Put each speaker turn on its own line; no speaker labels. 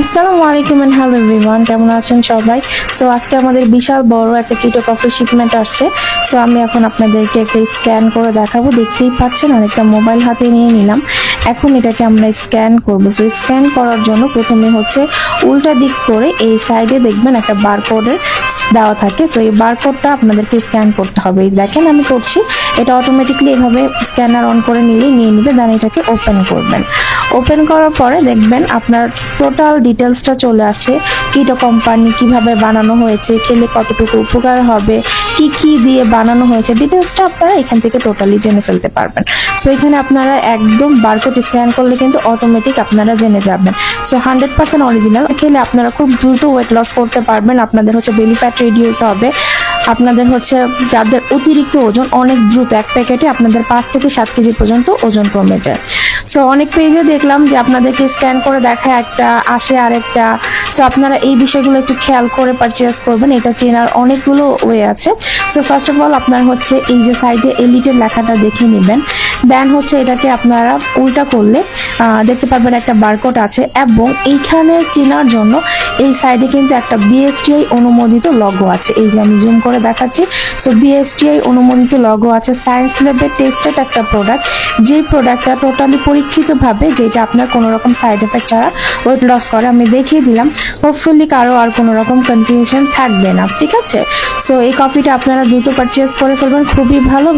আসসালামু আলাইকুম and hello everyone কেমন আছেন সবাই? সো আজকে আমাদের বিশাল বড় একটা কিটো কফি শিপমেন্ট আসছে। সো আমি এখন আপনাদেরকে একটা স্ক্যান করে দেখাবো। দেখতেই পাচ্ছেন, অনেকটা মোবাইল হাতে নিয়ে নিলাম। এখন এটাকে আমরা স্ক্যান করব। সো স্ক্যান করার জন্য প্রথমে হচ্ছে উল্টা দিক করে এই সাইডে দেখবেন একটা বারকোডের দেওয়া থাকে। সো এই বারকোডটা আপনাদেরকে স্ক্যান করতে হবে। দেখেন আমি করছি। এটা অটোমেটিকলি এভাবে স্ক্যানার অন করে নিলেই নিয়ে নিবে দেন এটাকে ওপেন করবেন। ওপেন করার পরে দেখবেন আপনার টোটাল ডিটেলসটা চলে আসছে, কিটো কোম্পানি কীভাবে বানানো হয়েছে, খেলে কতটুকু উপকার হবে, কি কি দিয়ে বানানো হয়েছে, ডিটেলসটা আপনারা এখান থেকে টোটালি জেনে ফেলতে পারবেন। সো এখানে আপনারা একদম বারকোড স্ক্যান করলে কিন্তু অটোমেটিক আপনারা জেনে যাবেন। সো হান্ড্রেড পার্সেন্ট অরিজিনাল খেলে আপনারা খুব দ্রুত ওয়েট লস করতে পারবেন, আপনাদের হচ্ছে বেলি ফ্যাট রিডিউস হবে, আপনাদের হচ্ছে যাদের অতিরিক্ত ওজন, অনেক দ্রুত এক প্যাকেটে আপনাদের পাঁচ থেকে সাত কেজি পর্যন্ত ওজন কমে যায়। সো অনেক পেজে দেখলাম যে আপনাদেরকে স্ক্যান করে দেখা একটা, আসে আরেকটা। সো আপনারা এই বিষয়গুলো একটু খেয়াল করে পারচেস করবেন। এটা চেনার অনেকগুলো ওয়ে আছে। সো ফার্স্ট অফ অল আপনার হচ্ছে এই যে সাইডে এলিটের লেখাটা দেখে নেবেন। দেন হচ্ছে এটাকে আপনারা উল্টা করলে দেখতে পারবেন একটা বারকোড আছে এবং এইখানে চেনার জন্য এই সাইডে কিন্তু একটা বিএসটিআই অনুমোদিত লগো আছে। এই যে আমি জুম করে দেখাচ্ছি। সো বিএসটিআই অনুমোদিত লগো আছে। সায়েন্স ল্যাবের টেস্টেড একটা প্রোডাক্ট যেই প্রোডাক্টটা টোটালি পরীক্ষিতভাবে যেটা আপনার কোনো রকম সাইড এফেক্ট ছাড়া ওয়েট লস করে, আমি দেখিয়ে দিলাম। হোপফুলি কারও আর কোনো রকম কনফিউশন থাকবে না। ঠিক আছে? সো এই কফিটা আপনারা দ্রুত পারচেস করে ফেলবেন। খুবই ভালো।